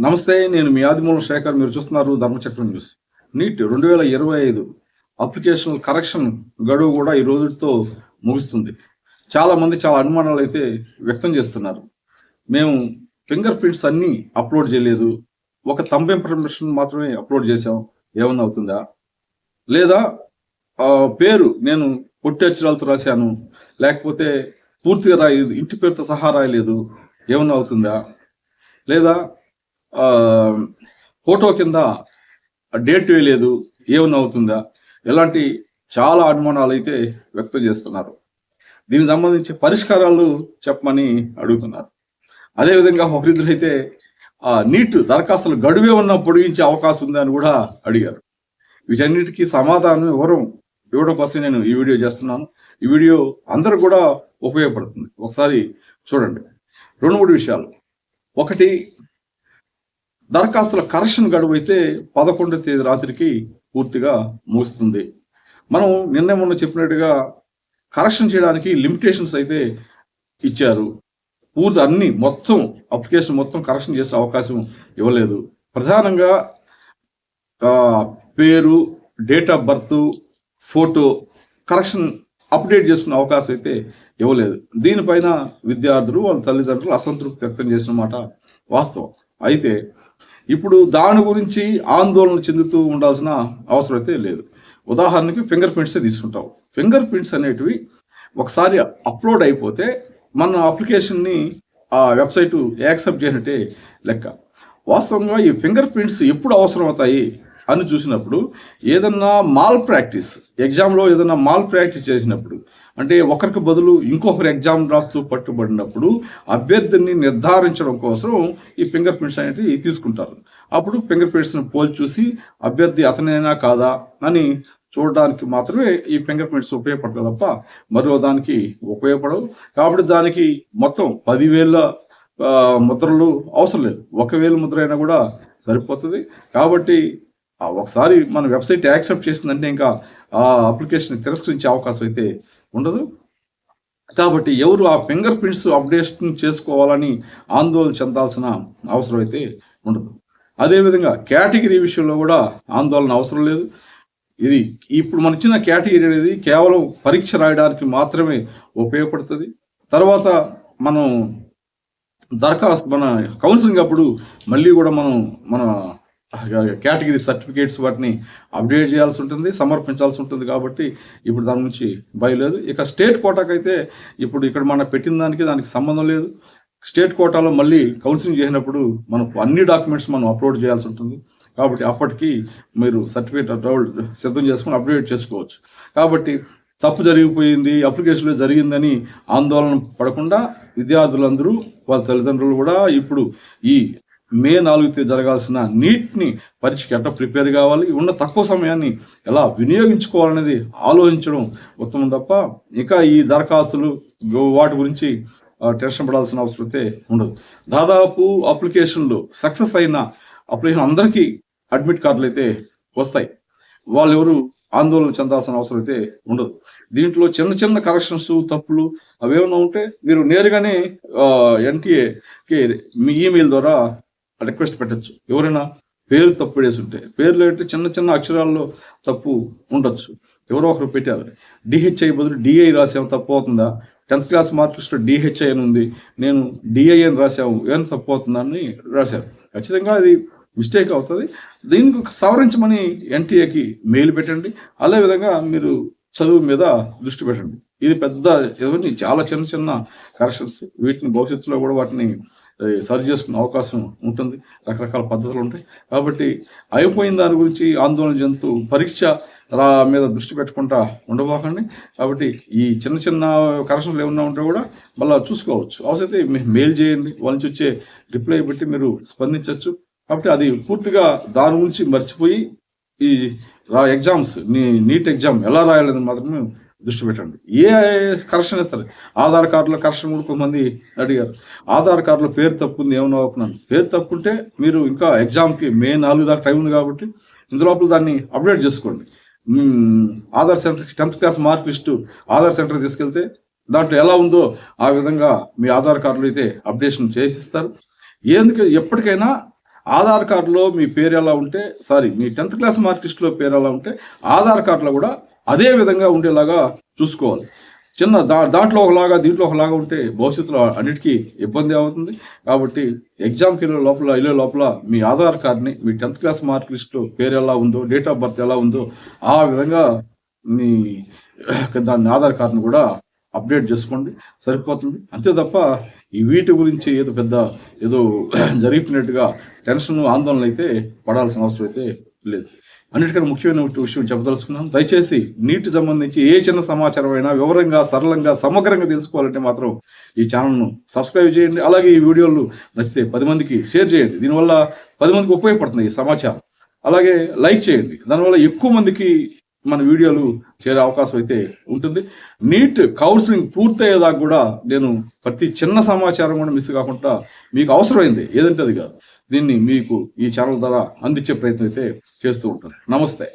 నమస్తే నేను మీ ఆదిమూలం శేఖర్. మీరు చూస్తున్నారు ధర్మచక్రం న్యూస్. నీట్ రెండు వేల ఇరవై ఐదు అప్లికేషన్ కరెక్షన్ గడువు కూడా ఈ రోజుతో ముగుస్తుంది. చాలా మంది చాలా అనుమానాలు అయితే వ్యక్తం చేస్తున్నారు. మేము ఫింగర్ ప్రింట్స్ అన్నీ అప్లోడ్ చేయలేదు. ఒక తంబ్ ఇన్ఫర్మేషన్ మాత్రమే అప్లోడ్ చేసాం ఏమన్నా అవుతుందా? లేదా పేరు నేను పొట్టి అక్షరాలతో రాశాను. లేకపోతే పూర్తిగా రాయలేదు ఇంటి పేరుతో సహా రాయలేదు. ఏమన్నా అవుతుందా? లేదా ఫోటో కింద డేట్ వేయలేదు ఏమన్నా అవుతుందా? ఇలాంటి చాలా అనుమానాలు అయితే వ్యక్తం చేస్తున్నారు. దీనికి సంబంధించి పరిష్కారాలు చెప్పమని అడుగుతున్నారు. అదేవిధంగా ఒకరిద్దరైతే ఆ నీట్ దరఖాస్తులు గడువే ఉన్న పొడిగించే అవకాశం ఉందా అని కూడా అడిగారు. వీటన్నిటికీ సమాధానం ఎవరం ఇవ్వడం కోసం నేను ఈ వీడియో చేస్తున్నాను. ఈ వీడియో అందరూ కూడా ఉపయోగపడుతుంది. ఒకసారి చూడండి. రెండు మూడు విషయాలు. ఒకటి దరఖాస్తుల కరెక్షన్ గడువు అయితే పదకొండో తేదీ రాత్రికి పూర్తిగా ముగుస్తుంది. మనం నిన్న మొన్న చెప్పినట్టుగా కరెక్షన్ చేయడానికి లిమిటేషన్స్ అయితే ఇచ్చారు. పూర్తి అన్ని మొత్తం అప్లికేషన్ మొత్తం కరెక్షన్ చేసే అవకాశం ఇవ్వలేదు. ప్రధానంగా పేరు date of birth photo correction update చేసుకునే అవకాశం అయితే ఇవ్వలేదు. దీనిపైన విద్యార్థులు వాళ్ళ తల్లిదండ్రులు అసంతృప్తి వ్యక్తం చేసిన మాట వాస్తవం. అయితే ఇప్పుడు దాని గురించి ఆందోళన చెందుతూ ఉండాల్సిన అవసరం అయితే లేదు. ఉదాహరణకి ఫింగర్ ప్రింట్సే తీసుకుంటాం ఫింగర్ ప్రింట్స్ అనేటివి ఒకసారి అప్లోడ్ అయిపోతే మన అప్లికేషన్ని ఆ వెబ్సైట్ యాక్సెప్ట్ చేసినట్టే లెక్క. వాస్తవంగా ఈ ఫింగర్ ప్రింట్స్ ఎప్పుడు అవసరం అవుతాయి అని చూసినప్పుడు ఏదన్నా మాల్ ప్రాక్టీస్ ఎగ్జామ్లో ఏదన్నా మాల్ ప్రాక్టీస్ చేసినప్పుడు అంటే ఒకరికి బదులు ఇంకొకరు ఎగ్జామ్ రాస్తూ పట్టుబడినప్పుడు అభ్యర్థిని నిర్ధారించడం కోసం ఈ ఫింగర్ ప్రింట్స్ అనేది తీసుకుంటారు. అప్పుడు ఫింగర్ ప్రింట్స్ని పోల్చి చూసి అభ్యర్థి అతనైనా కాదా అని చూడడానికి మాత్రమే ఈ ఫింగర్ ప్రింట్స్ ఉపయోగపడతాయి తప్ప మరో దానికి ఉపయోగపడవు. కాబట్టి దానికి మొత్తం పదివేల ముద్రలు అవసరం లేదు. ఒకవేళ ముద్ర అయినా కూడా సరిపోతుంది. కాబట్టి ఒకసారి మన వెబ్సైట్ యాక్సెప్ట్ చేసిందంటే ఇంకా ఆ అప్లికేషన్ తిరస్కరించే అవకాశం అయితే ఉండదు. కాబట్టి ఎవరు ఆ ఫింగర్ ప్రింట్స్ అప్డేషన్ చేసుకోవాలని ఆందోళన చెందాల్సిన అవసరం అయితే ఉండదు. అదేవిధంగా కేటగిరీ విషయంలో కూడా ఆందోళన అవసరం లేదు. ఇది ఇప్పుడు మన ఇచ్చిన కేటగిరీ అనేది కేవలం పరీక్ష రాయడానికి మాత్రమే ఉపయోగపడుతుంది. తర్వాత మనం దరఖాస్తు మన కౌన్సిలింగ్ అప్పుడు మళ్ళీ కూడా మనం మన కేటగిరీ సర్టిఫికేట్స్ వాటిని అప్డేట్ చేయాల్సి ఉంటుంది సమర్పించాల్సి ఉంటుంది కాబట్టి ఇప్పుడు దాని నుంచి బయలేదు ఇక స్టేట్ కోటాకైతే ఇప్పుడు ఇక్కడ మనం పెట్టిన దానికి దానికి సంబంధం లేదు. స్టేట్ కోటాలో మళ్ళీ కౌన్సిలింగ్ చేసినప్పుడు మనం అన్ని డాక్యుమెంట్స్ మనం అప్లోడ్ చేయాల్సి ఉంటుంది. కాబట్టి అప్పటికి మీరు సర్టిఫికేట్ సిద్ధం చేసుకుని అప్డేట్ చేసుకోవచ్చు. కాబట్టి తప్పు జరిగిపోయింది అప్లికేషన్లో జరిగిందని ఆందోళన పడకుండా విద్యార్థులందరూ వాళ్ళ తల్లిదండ్రులు కూడా ఇప్పుడు ఈ మే నాలుగు తేదీ జరగాల్సిన నీట్ని పరీక్షకి ఎట్లా ప్రిపేర్ కావాలి? ఉన్న తక్కువ సమయాన్ని ఎలా వినియోగించుకోవాలనేది ఆలోచించడం ఉత్తమం తప్ప ఇంకా ఈ దరఖాస్తులు వాటి గురించి టెన్షన్ పడాల్సిన అవసరం అయితే ఉండదు. దాదాపు అప్లికేషన్లు సక్సెస్ అయిన అప్లికేషన్ అందరికీ అడ్మిట్ కార్డులు అయితే వస్తాయి. వాళ్ళు ఎవరు ఆందోళన చెందాల్సిన అవసరం అయితే ఉండదు. దీంట్లో చిన్న చిన్న కరెక్షన్స్ తప్పులు అవేమైనా ఉంటే మీరు నేరుగానే ఎన్టీఏకి మీ ఈమెయిల్ ద్వారా రిక్వెస్ట్ పెట్టచ్చు. ఎవరైనా పేరు తప్పు వేసి ఉంటే పేర్లు అంటే చిన్న చిన్న అక్షరాల్లో తప్పు ఉండొచ్చు. ఎవరో ఒకరు పెట్టారు. డిహెచ్ఐ బదులు డిఐ రాసాము తప్పు అవుతుందా? టెన్త్ క్లాస్ మార్క్ లిస్ట్లో డిహెచ్ఐ అని ఉంది. నేను డిఐ అని రాసాము ఏం తప్పు అవుతుందా అని రాశారు. ఖచ్చితంగా అది మిస్టేక్ అవుతుంది. దీనికి సవరించమని ఎన్టీఏకి మెయిల్ పెట్టండి. అదేవిధంగా మీరు చదువు మీద దృష్టి పెట్టండి. ఇది పెద్ద ఇవన్నీ చాలా చిన్న చిన్న కరెక్షన్స్ వీటిని భవిష్యత్తులో కూడా వాటిని సరి చేసుకునే అవకాశం ఉంటుంది. రకరకాల పద్ధతులు ఉంటాయి. కాబట్టి అయిపోయిన దాని గురించి ఆందోళన చెందుతూ పరీక్ష రా మీద దృష్టి పెట్టకుండా ఉండబోకండి. కాబట్టి ఈ చిన్న చిన్న కరెక్షన్లు ఏమన్నా ఉంటే కూడా మళ్ళీ చూసుకోవచ్చు. అవసరమైతే మెయిల్ చేయండి. వాళ్ళ నుంచి వచ్చే రిప్లై బట్టి మీరు స్పందించవచ్చు. కాబట్టి అది పూర్తిగా దాని గురించి మర్చిపోయి ఈ ఎగ్జామ్స్ నీ నీట్ ఎగ్జామ్ ఎలా రాయాలని మాత్రమే దృష్టి పెట్టండి. ఏ కరెక్షన్ ఇస్తారు ఆధార్ కార్డులో కరెక్షన్ కూడా కొంతమంది అడిగారు. ఆధార్ కార్డులో పేరు తప్పు ఉంది ఏమన్నా అవుతున్నాను పేరు తప్పుంటే మీరు ఇంకా ఎగ్జామ్కి మే నాలుగు దాకా టైం ఉంది కాబట్టి ఇందులోపల దాన్ని అప్డేట్ చేసుకోండి. Aadhaar centre tenth class mark list Aadhaar centre తీసుకెళ్తే దాంట్లో ఎలా ఉందో ఆ విధంగా మీ ఆధార్ కార్డులు అయితే అప్డేషన్ చేసిస్తారు. ఎందుకు ఎప్పటికైనా ఆధార్ కార్డులో మీ పేరు ఎలా ఉంటే సారీ మీ టెన్త్ క్లాస్ మార్క్ లిస్టులో పేరు ఎలా ఉంటే ఆధార్ కార్డులో కూడా అదే విధంగా ఉండేలాగా చూసుకోవాలి. చిన్న దా దాంట్లో ఒకలాగా దీంట్లో ఒకలాగా ఉంటే భవిష్యత్తులో అన్నిటికీ ఇబ్బంది అవుతుంది. కాబట్టి ఎగ్జామ్కి వెళ్ళే లోపల వెళ్ళే లోపల మీ ఆధార్ కార్డ్ని మీ టెన్త్ క్లాస్ మార్క్ లిస్ట్లో పేరు ఎలా ఉందో డేట్ ఆఫ్ బర్త్ ఎలా ఉందో ఆ విధంగా మీ దాన్ని ఆధార్ కార్డును కూడా అప్డేట్ చేసుకోండి సరిపోతుంది. అంతే తప్ప ఈ వీటి గురించి ఏదో పెద్ద ఏదో జరిగిపోయినట్టుగా టెన్షన్ ఆందోళన అయితే పడాల్సిన అవసరం అయితే లేదు. అన్నిటికన్నా ముఖ్యమైన విషయం చెప్పదలుచుకున్నాను దయచేసి నీటి సంబంధించి ఏ చిన్న సమాచారం అయినా వివరంగా సరళంగా సమగ్రంగా తెలుసుకోవాలంటే మాత్రం ఈ ఛానల్ను సబ్స్క్రైబ్ చేయండి. అలాగే ఈ వీడియోలు నచ్చితే పది మందికి షేర్ చేయండి. దీనివల్ల పది మందికి ఉపయోగపడుతుంది ఈ సమాచారం. అలాగే లైక్ చేయండి. దానివల్ల ఎక్కువ మందికి మన వీడియోలు చేరే అవకాశం అయితే ఉంటుంది. నీట్ కౌన్సిలింగ్ పూర్తయ్యేదాకా కూడా నేను ప్రతి చిన్న సమాచారం కూడా మిస్ కాకుండా మీకు అవసరమైంది. ఏదంటే అది కాదు. దీన్ని మీకు ఈ ఛానల్ ద్వారా అందించే ప్రయత్నం అయితే చేస్తూ ఉంటాను. నమస్తే.